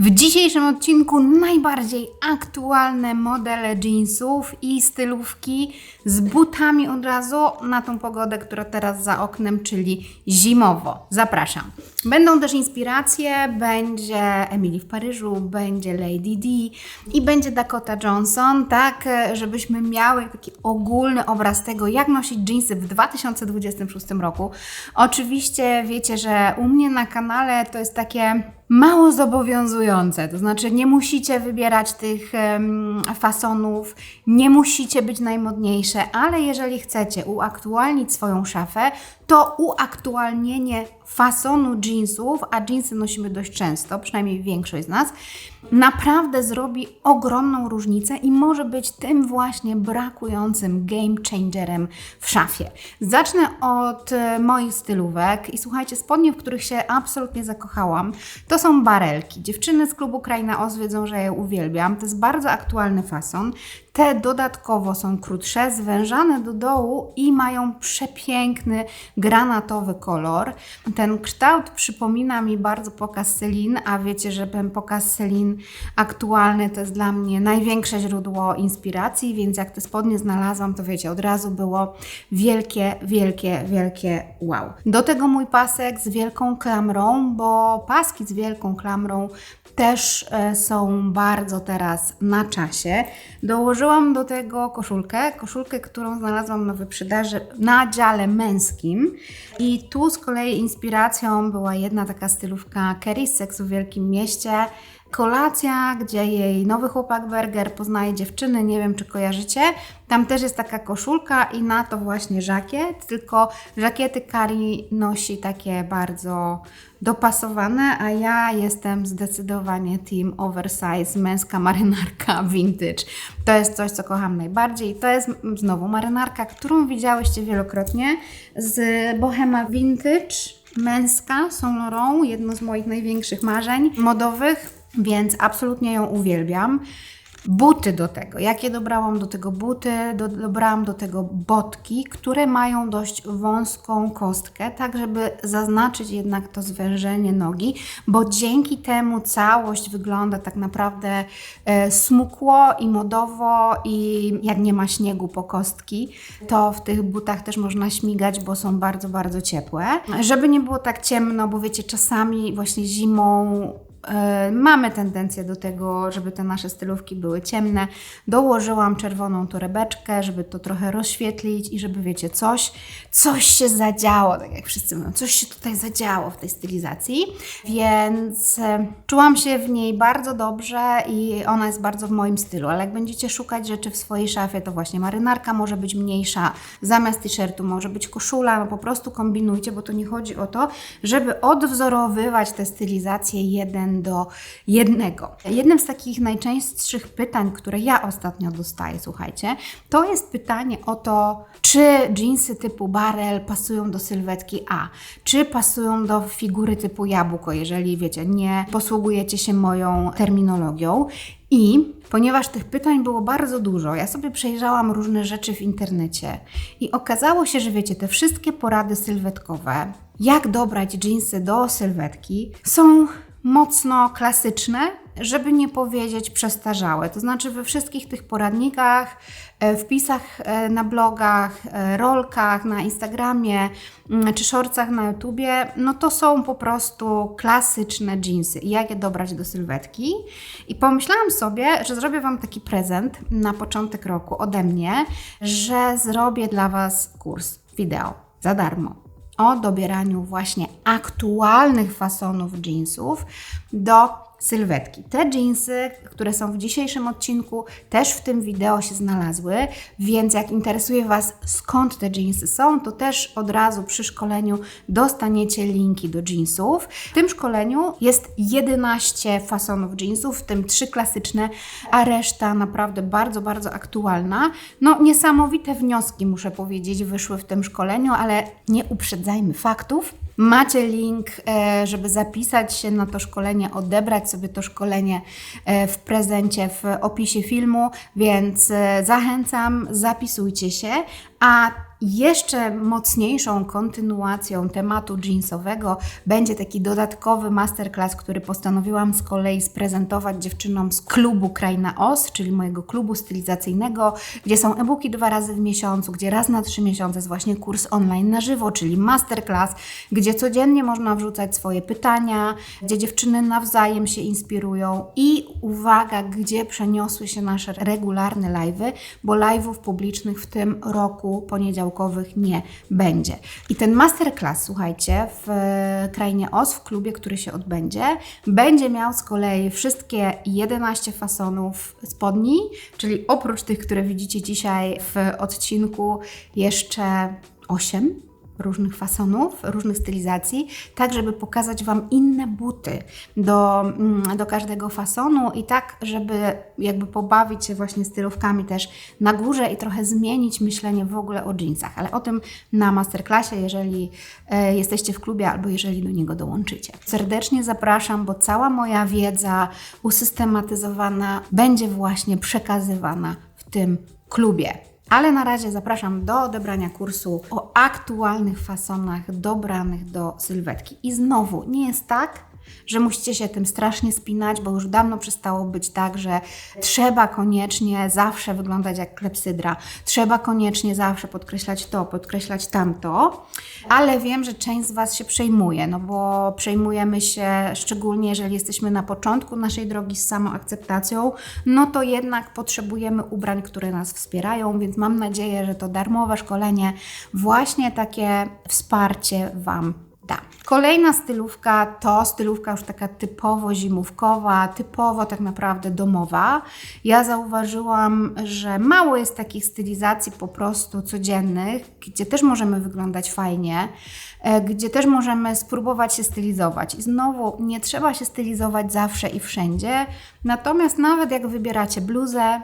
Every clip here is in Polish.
W dzisiejszym odcinku najbardziej aktualne modele jeansów i stylówki z butami od razu na tą pogodę, która teraz za oknem, czyli zimowo. Zapraszam. Będą też inspiracje, będzie Emily w Paryżu, będzie Lady D i będzie Dakota Johnson, tak żebyśmy miały taki ogólny obraz tego, jak nosić jeansy w 2026 roku. Oczywiście wiecie, że u mnie na kanale to jest takie mało zobowiązujące. To znaczy, nie musicie wybierać tych em, fasonów, nie musicie być najmodniejsze, ale jeżeli chcecie uaktualnić swoją szafę, to uaktualnienie fasonu jeansów, a jeansy nosimy dość często, przynajmniej większość z nas, naprawdę zrobi ogromną różnicę i może być tym właśnie brakującym game changerem w szafie. Zacznę od e, moich stylówek i słuchajcie, spodnie, w których się absolutnie zakochałam, to są barelki. Dziewczyny z klubu Kraina Oz wiedzą, że je uwielbiam. To jest bardzo aktualny fason. Te dodatkowo są krótsze, zwężane do dołu i mają przepiękny granatowy kolor. Ten kształt przypomina mi bardzo pokaz Celine, a wiecie, że ten pokaz aktualny to jest dla mnie największe źródło inspiracji, więc jak te spodnie znalazłam, to wiecie, od razu było wielkie, wielkie, wielkie wow. Do tego mój pasek z wielką klamrą, bo paski z wielką klamrą też e, są bardzo teraz na czasie. Dołożyłam do tego koszulkę, koszulkę, którą znalazłam na wyprzedaży na dziale męskim. I tu z kolei inspiracją była jedna taka stylówka Kerry z Seksu w Wielkim Mieście. Kolacja, gdzie jej nowy chłopak Berger poznaje dziewczyny, nie wiem czy kojarzycie. Tam też jest taka koszulka i na to właśnie żakiet, tylko żakiety Kari nosi takie bardzo dopasowane, a ja jestem zdecydowanie team oversize, męska marynarka vintage. To jest coś, co kocham najbardziej. To jest znowu marynarka, którą widziałyście wielokrotnie z Bohema Vintage. Męska, Saint Laurent, jedno z moich największych marzeń modowych więc absolutnie ją uwielbiam. Buty do tego. Jakie dobrałam do tego buty? Do, dobrałam do tego botki, które mają dość wąską kostkę, tak żeby zaznaczyć jednak to zwężenie nogi, bo dzięki temu całość wygląda tak naprawdę e, smukło i modowo i jak nie ma śniegu po kostki, to w tych butach też można śmigać, bo są bardzo, bardzo ciepłe. Żeby nie było tak ciemno, bo wiecie, czasami właśnie zimą mamy tendencję do tego, żeby te nasze stylówki były ciemne. Dołożyłam czerwoną torebeczkę, żeby to trochę rozświetlić i żeby, wiecie, coś, coś się zadziało, tak jak wszyscy mówią, coś się tutaj zadziało w tej stylizacji. Więc e, czułam się w niej bardzo dobrze i ona jest bardzo w moim stylu. Ale jak będziecie szukać rzeczy w swojej szafie, to właśnie marynarka może być mniejsza, zamiast t-shirtu może być koszula, no po prostu kombinujcie, bo to nie chodzi o to, żeby odwzorowywać te stylizacje jeden jeden do jednego. Jednym z takich najczęstszych pytań, które ja ostatnio dostaję, słuchajcie, to jest pytanie o to, czy jeansy typu barrel pasują do sylwetki A, czy pasują do figury typu jabłko, jeżeli wiecie, nie posługujecie się moją terminologią. I ponieważ tych pytań było bardzo dużo, ja sobie przejrzałam różne rzeczy w internecie i okazało się, że wiecie, te wszystkie porady sylwetkowe, jak dobrać jeansy do sylwetki, są mocno klasyczne, żeby nie powiedzieć przestarzałe. To znaczy we wszystkich tych poradnikach, e, wpisach e, na blogach, e, rolkach na Instagramie mm, czy shortsach na YouTubie, no to są po prostu klasyczne jeansy jak je dobrać do sylwetki. I pomyślałam sobie, że zrobię Wam taki prezent na początek roku ode mnie, że zrobię dla Was kurs wideo za darmo o dobieraniu właśnie aktualnych fasonów jeansów do sylwetki. Te jeansy, które są w dzisiejszym odcinku, też w tym wideo się znalazły, więc jak interesuje Was skąd te jeansy są, to też od razu przy szkoleniu dostaniecie linki do jeansów. W tym szkoleniu jest 11 fasonów jeansów, w tym 3 klasyczne, a reszta naprawdę bardzo, bardzo aktualna. No niesamowite wnioski, muszę powiedzieć, wyszły w tym szkoleniu, ale nie uprzedzajmy faktów. Macie link, e, żeby zapisać się na to szkolenie, odebrać sobie to szkolenie e, w prezencie w opisie filmu, więc e, zachęcam, zapisujcie się. A jeszcze mocniejszą kontynuacją tematu jeansowego będzie taki dodatkowy masterclass, który postanowiłam z kolei sprezentować dziewczynom z klubu Kraina OS, czyli mojego klubu stylizacyjnego, gdzie są e-booki dwa razy w miesiącu, gdzie raz na trzy miesiące jest właśnie kurs online na żywo, czyli masterclass, gdzie codziennie można wrzucać swoje pytania, gdzie dziewczyny nawzajem się inspirują i uwaga, gdzie przeniosły się nasze regularne live'y, bo live'ów publicznych w tym roku nie będzie. I ten masterclass, słuchajcie, w Krainie OS, w klubie, który się odbędzie, będzie miał z kolei wszystkie 11 fasonów spodni, czyli oprócz tych, które widzicie dzisiaj w odcinku, jeszcze 8 różnych fasonów, różnych stylizacji, tak żeby pokazać Wam inne buty do, mm, do każdego fasonu i tak, żeby jakby pobawić się właśnie stylówkami też na górze i trochę zmienić myślenie w ogóle o jeansach, ale o tym na masterclassie, jeżeli e, jesteście w klubie albo jeżeli do niego dołączycie. Serdecznie zapraszam, bo cała moja wiedza usystematyzowana będzie właśnie przekazywana w tym klubie. Ale na razie zapraszam do odebrania kursu o aktualnych fasonach dobranych do sylwetki. I znowu, nie jest tak, że musicie się tym strasznie spinać, bo już dawno przestało być tak, że trzeba koniecznie zawsze wyglądać jak klepsydra, trzeba koniecznie zawsze podkreślać to, podkreślać tamto, ale wiem, że część z Was się przejmuje, no bo przejmujemy się, szczególnie jeżeli jesteśmy na początku naszej drogi z samoakceptacją, no to jednak potrzebujemy ubrań, które nas wspierają, więc mam nadzieję, że to darmowe szkolenie właśnie takie wsparcie Wam da. Kolejna stylówka to stylówka już taka typowo zimówkowa, typowo tak naprawdę domowa. Ja zauważyłam, że mało jest takich stylizacji po prostu codziennych, gdzie też możemy wyglądać fajnie, e, gdzie też możemy spróbować się stylizować. I znowu nie trzeba się stylizować zawsze i wszędzie, natomiast nawet jak wybieracie bluzę,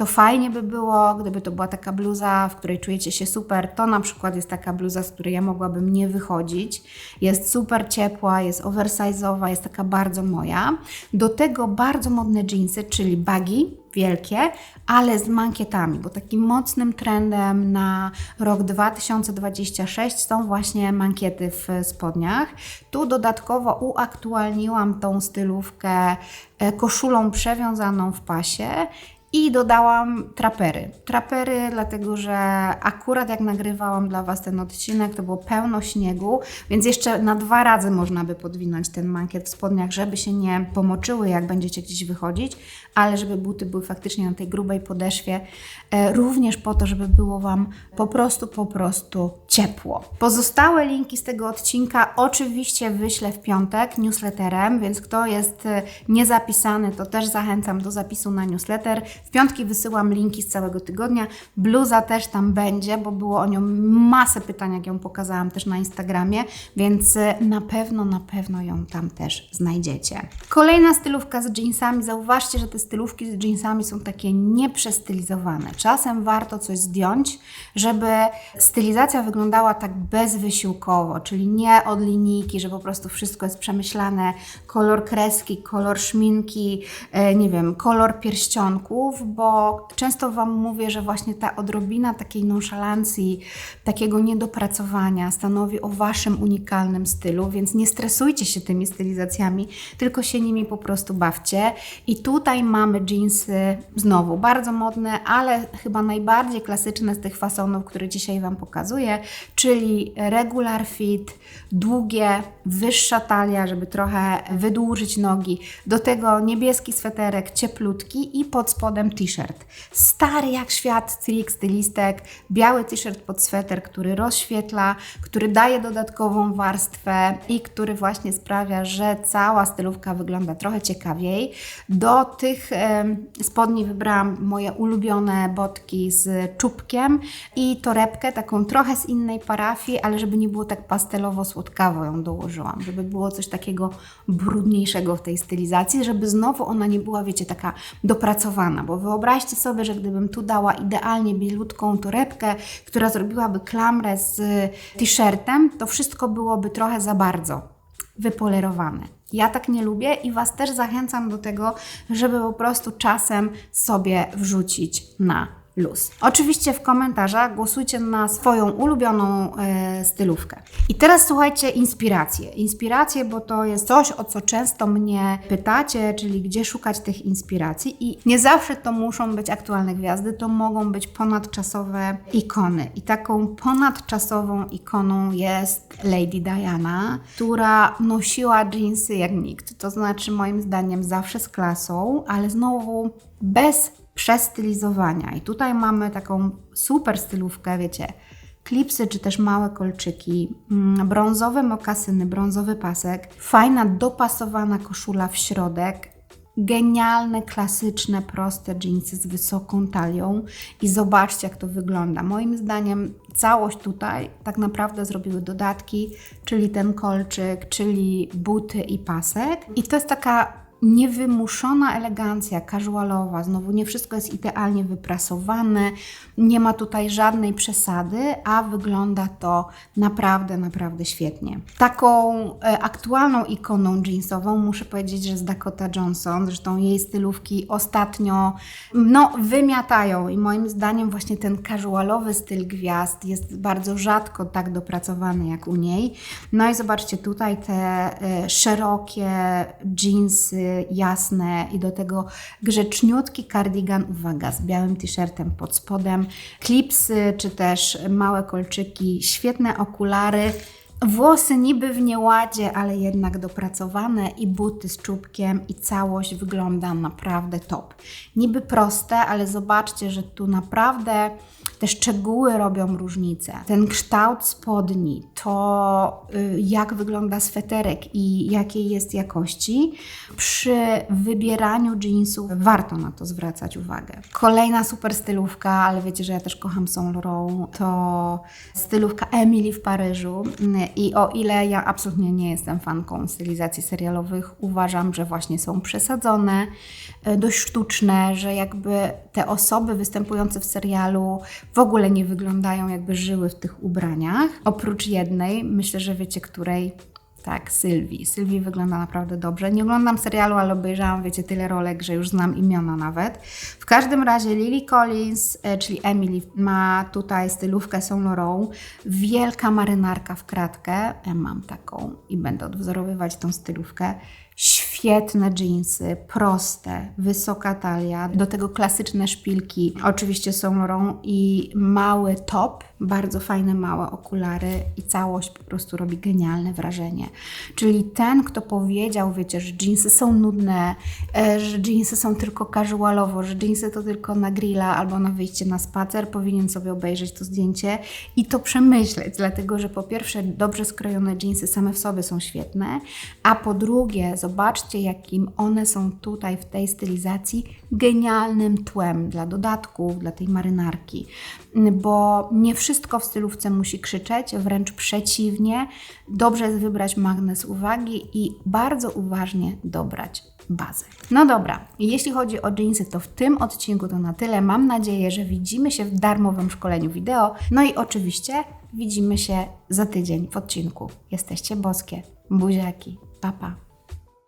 to fajnie by było, gdyby to była taka bluza, w której czujecie się super. To na przykład jest taka bluza, z której ja mogłabym nie wychodzić. Jest super ciepła, jest oversize'owa, jest taka bardzo moja. Do tego bardzo modne jeansy, czyli bagi wielkie, ale z mankietami, bo takim mocnym trendem na rok 2026 są właśnie mankiety w spodniach. Tu dodatkowo uaktualniłam tą stylówkę e, koszulą przewiązaną w pasie i dodałam trapery. Trapery, dlatego że akurat jak nagrywałam dla Was ten odcinek, to było pełno śniegu, więc jeszcze na dwa razy można by podwinąć ten mankiet w spodniach, żeby się nie pomoczyły, jak będziecie gdzieś wychodzić, ale żeby buty były faktycznie na tej grubej podeszwie, e, również po to, żeby było Wam po prostu, po prostu ciepło. Pozostałe linki z tego odcinka oczywiście wyślę w piątek newsletterem, więc kto jest e, niezapisany, to też zachęcam do zapisu na newsletter. W piątki wysyłam linki z całego tygodnia. Bluza też tam będzie, bo było o nią masę pytań, jak ją pokazałam też na Instagramie, więc e, na pewno, na pewno ją tam też znajdziecie. Kolejna stylówka z jeansami. Zauważcie, że te stylówki z jeansami są takie nieprzestylizowane. Czasem warto coś zdjąć, żeby stylizacja wyglądała tak bezwysiłkowo, czyli nie od linijki, że po prostu wszystko jest przemyślane, kolor kreski, kolor szminki, e, nie wiem, kolor pierścionków, bo często Wam mówię, że właśnie ta odrobina takiej nonszalancji, takiego niedopracowania stanowi o Waszym unikalnym stylu, więc nie stresujcie się tymi stylizacjami, tylko się nimi po prostu bawcie. I tutaj mamy jeansy, znowu bardzo modne, ale chyba najbardziej klasyczne z tych fasonów, które dzisiaj Wam pokazuję, czyli regular fit, długie, wyższa talia, żeby trochę wydłużyć nogi. Do tego niebieski sweterek, cieplutki i pod spodem t-shirt. Stary jak świat trik stylistek, biały t-shirt pod sweter, który rozświetla, który daje dodatkową warstwę i który właśnie sprawia, że cała stylówka wygląda trochę ciekawiej. Do tych spodni wybrałam moje ulubione botki z czubkiem i torebkę, taką trochę z innej parafii, ale żeby nie było tak pastelowo-słodkawo ją dołożyłam, żeby było coś takiego brudniejszego w tej stylizacji, żeby znowu ona nie była, wiecie, taka dopracowana, bo wyobraźcie sobie, że gdybym tu dała idealnie bielutką torebkę, która zrobiłaby klamrę z t-shirtem, to wszystko byłoby trochę za bardzo wypolerowane. Ja tak nie lubię i Was też zachęcam do tego, żeby po prostu czasem sobie wrzucić na luz. Oczywiście w komentarzach głosujcie na swoją ulubioną e, stylówkę. I teraz słuchajcie inspiracje. Inspiracje, bo to jest coś, o co często mnie pytacie, czyli gdzie szukać tych inspiracji i nie zawsze to muszą być aktualne gwiazdy, to mogą być ponadczasowe ikony. I taką ponadczasową ikoną jest Lady Diana, która nosiła jeansy jak nikt. To znaczy moim zdaniem zawsze z klasą, ale znowu bez przestylizowania. I tutaj mamy taką super stylówkę, wiecie, klipsy czy też małe kolczyki, mm, brązowe mokasyny, brązowy pasek, fajna dopasowana koszula w środek, genialne, klasyczne, proste dżinsy z wysoką talią i zobaczcie jak to wygląda. Moim zdaniem całość tutaj tak naprawdę zrobiły dodatki, czyli ten kolczyk, czyli buty i pasek i to jest taka niewymuszona elegancja, casualowa. Znowu nie wszystko jest idealnie wyprasowane, nie ma tutaj żadnej przesady, a wygląda to naprawdę, naprawdę świetnie. Taką e, aktualną ikoną jeansową muszę powiedzieć, że jest Dakota Johnson. Zresztą jej stylówki ostatnio no, wymiatają i moim zdaniem właśnie ten casualowy styl gwiazd jest bardzo rzadko tak dopracowany jak u niej. No i zobaczcie tutaj te e, szerokie jeansy, jasne i do tego grzeczniutki kardigan, uwaga, z białym t-shirtem pod spodem, klipsy czy też małe kolczyki, świetne okulary. Włosy niby w nieładzie, ale jednak dopracowane i buty z czubkiem i całość wygląda naprawdę top. Niby proste, ale zobaczcie, że tu naprawdę te szczegóły robią różnicę. Ten kształt spodni, to y, jak wygląda sweterek i jakiej jest jakości, przy wybieraniu jeansów warto na to zwracać uwagę. Kolejna super stylówka, ale wiecie, że ja też kocham Saint Laurent, to stylówka Emily w Paryżu. I o ile ja absolutnie nie jestem fanką stylizacji serialowych, uważam, że właśnie są przesadzone, y, dość sztuczne, że jakby te osoby występujące w serialu w ogóle nie wyglądają jakby żyły w tych ubraniach. Oprócz jednej, myślę, że wiecie której, tak, Sylwii. Sylwii wygląda naprawdę dobrze. Nie oglądam serialu, ale obejrzałam, wiecie, tyle rolek, że już znam imiona nawet. W każdym razie Lily Collins, e, czyli Emily, ma tutaj stylówkę Saint Laurent. Wielka marynarka w kratkę. Ja mam taką i będę odwzorowywać tą stylówkę. Świetne jeansy, proste, wysoka talia, do tego klasyczne szpilki, oczywiście Saint Laurent i mały top, bardzo fajne małe okulary i całość po prostu robi genialne wrażenie. Czyli ten, kto powiedział, wiecie, że jeansy są nudne, e, że jeansy są tylko casualowo, że jeansy to tylko na grilla albo na wyjście na spacer, powinien sobie obejrzeć to zdjęcie i to przemyśleć, dlatego że po pierwsze dobrze skrojone jeansy same w sobie są świetne, a po drugie zobaczcie jakim one są tutaj w tej stylizacji genialnym tłem dla dodatków, dla tej marynarki, bo nie wszystko w stylówce musi krzyczeć, wręcz przeciwnie. Dobrze jest wybrać magnes uwagi i bardzo uważnie dobrać bazę. No dobra, jeśli chodzi o jeansy, to w tym odcinku to na tyle. Mam nadzieję, że widzimy się w darmowym szkoleniu wideo. No i oczywiście widzimy się za tydzień w odcinku. Jesteście boskie. Buziaki. Pa, pa.